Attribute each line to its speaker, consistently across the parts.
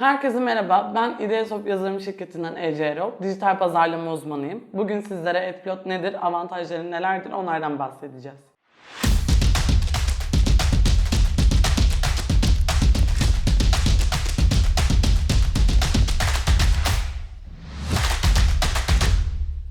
Speaker 1: Herkese merhaba. Ben Ideasop yazılım şirketinden Ece Erol. Dijital pazarlama uzmanıyım. Bugün sizlere AdPlot nedir, avantajları nelerdir onlardan bahsedeceğiz.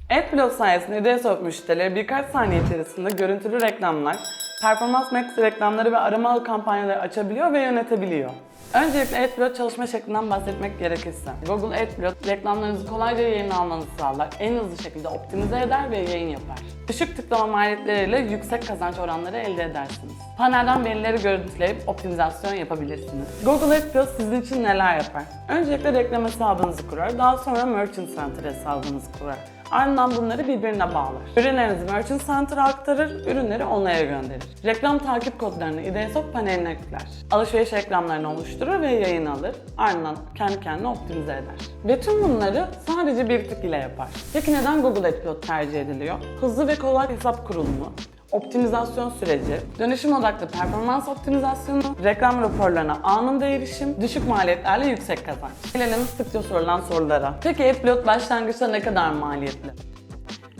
Speaker 1: AdPlot sayesinde Ideasop müşterileri birkaç saniye içerisinde görüntülü reklamlar, Performans Max reklamları ve arama kampanyaları açabiliyor ve yönetebiliyor. Öncelikle AdPlot çalışma şeklinden bahsetmek gerekirse, Google AdPlot reklamlarınızı kolayca yayın almanızı sağlar, en hızlı şekilde optimize eder ve yayın yapar. Düşük tıklama maliyetleriyle yüksek kazanç oranları elde edersiniz. Panelden verileri görüntüleyip optimizasyon yapabilirsiniz. Google AdPlot sizin için neler yapar? Öncelikle reklam hesabınızı kurar, daha sonra Merchant Center hesabınızı kurar. Ardından bunları birbirine bağlar. Ürünlerinizi Merchant Center'a aktarır, ürünleri onlara gönderir. Reklam takip kodlarını IDSOP paneline yükler. Alışveriş reklamlarını oluşturur ve yayın alır. Ardından kendi kendine optimize eder. Ve tüm bunları sadece bir tık ile yapar. Peki neden Google AdPlot tercih ediliyor? Hızlı ve kolay hesap kurulumu, optimizasyon süreci, dönüşüm odaklı performans optimizasyonu, reklam raporlarına anında erişim, düşük maliyetlerle yüksek kazanç. Gelelim sıkça sorulan sorulara. Peki AdPlot başlangıçta ne kadar maliyetli?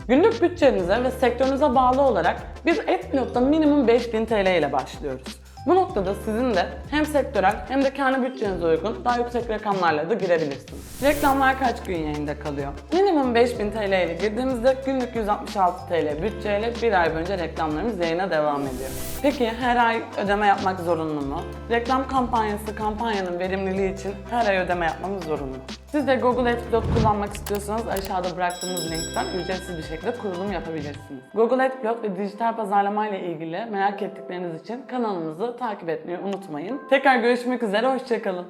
Speaker 1: Günlük bütçenize ve sektörünüze bağlı olarak biz AdPlot'ta minimum 5000 TL ile başlıyoruz. Bu noktada sizin de hem sektörel hem de kendi bütçenize uygun daha yüksek rakamlarla da girebilirsiniz. Reklamlar kaç gün yayında kalıyor? Minimum 5000 TL ile girdiğimizde günlük 166 TL bütçeyle bir ay boyunca reklamlarımız yayına devam ediyor. Peki her ay ödeme yapmak zorunlu mu? Reklam kampanyası kampanyanın verimliliği için her ay ödeme yapmamız zorunlu. Siz de Google AdPlot kullanmak istiyorsanız aşağıda bıraktığımız linkten ücretsiz bir şekilde kurulum yapabilirsiniz. Google AdPlot ve dijital pazarlama ile ilgili merak ettikleriniz için kanalımızı takip etmeyi unutmayın. Tekrar görüşmek üzere, hoşçakalın.